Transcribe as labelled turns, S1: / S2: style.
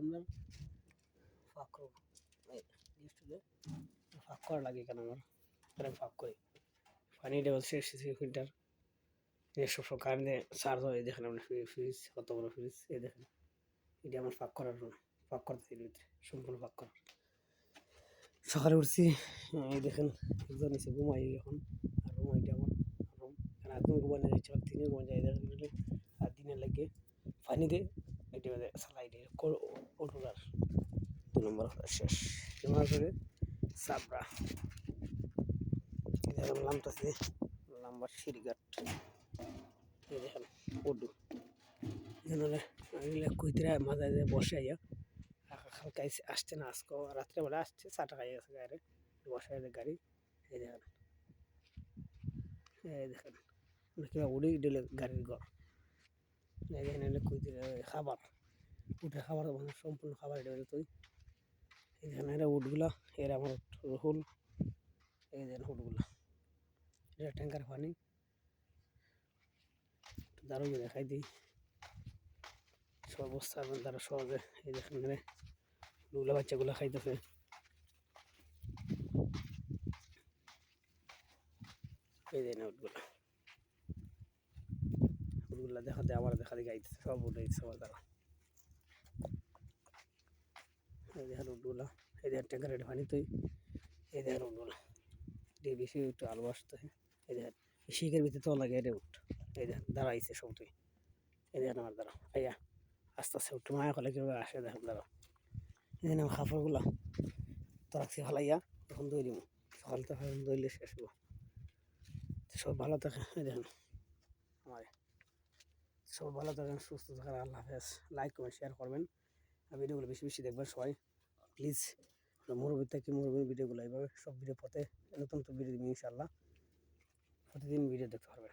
S1: আমরা ফাঁক ফাঁক করা। লাগে কেন আমার? এরকম ফাঁক করি। পানি ডেবল শেষ ফিল্টার এসব সব কারেন্টে চার্জ হয় দেখেন ফ্রিজ কত বড় ফ্রিজ এই দেখেন। এটা আমার ফাঁক করার রুম ফাঁক করতে ভিতরে, সম্পূর্ণ ফাঁক করা সকালে উঠছি, এই দেখেন একজন নিচে ঘুমাই এখন। আর রুম এটা আমার রুম ঘুমানো যাচ্ছে দিনে ঘুমানো যায় আর দিনে লাগে। পানি দিয়ে এটা সালাই দু নম্বর শেষ। তোমার করে সাবরা। দেখেন নামটাছে নাম্বার সিঁড়িঘাট এই দেখেন ওডু। এখানে এগুলো কুইতরা মাথায় দিয়ে বসে আইয়া হালকা এসে আসছে না আজকে রাত্রেবেলা আসছে চা টাকা গেছে গাড়ি বসে আছে গাড়ি। এই দেখেন এই দেখেন কিবা উড়ে দিলে গাড়ির ঘর। এই দেখেন এগুলো কুইতরা খাবার। উঠে খাবার মানে সম্পূর্ণ খাবার এটা তুই। এই দেখেন এরা উটগুলা, এরা আমার রহুল। এই দেখেন উটগুলা, এটা ট্যাঙ্কার পানি। দারুণ দেখাই দিই। সর্বস্থা তারা সহজে, এই এখানে লুলা বাচ্চাগুলো খাইতেছে। এই দেয় না উটগুলা। উটগুলা দেখা দেয় আবার দেখা দেখে আইতেছে সব উঠে দিচ্ছে আবার তারা এই দেখেন ট্যাঙ্কার এটা তুই। এই দেখেন দিয়ে বেশি একটু আলু আসতেছে এই দেখেন শিখের ভিতরে তো লাগে এটা উঠ। এই দেখেন, দাঁড়াইছে সব তুই। এই আমার দাঁড়া। আইয়া আস্তে আস্তে উঠে। মায়া কলে কীভাবে আসে দেখেন দাঁড়া। এই আমার খাবারগুলা তো রাখছি ফালাইয়া তখন দই দিব সকাল তো এখন দইলে শেষ হব। সব ভালো থাকে এই দেখেন, আমার। সব ভালো থাকেন, সুস্থ থাকেন। আল্লাহ হাফেজ। লাইক কমেন্ট শেয়ার করবেন। ভিডিওগুলো বেশি বেশি দেখবেন সবাই। প্লিজ মুরব্বী থেকে মুরব্বীর ভিডিওগুলো এইভাবে সব ভিডিও পথে নতুন নতুন ভিডিও দিবি ইনশাল্লাহ প্রতিদিন ভিডিও দেখতে পারবেন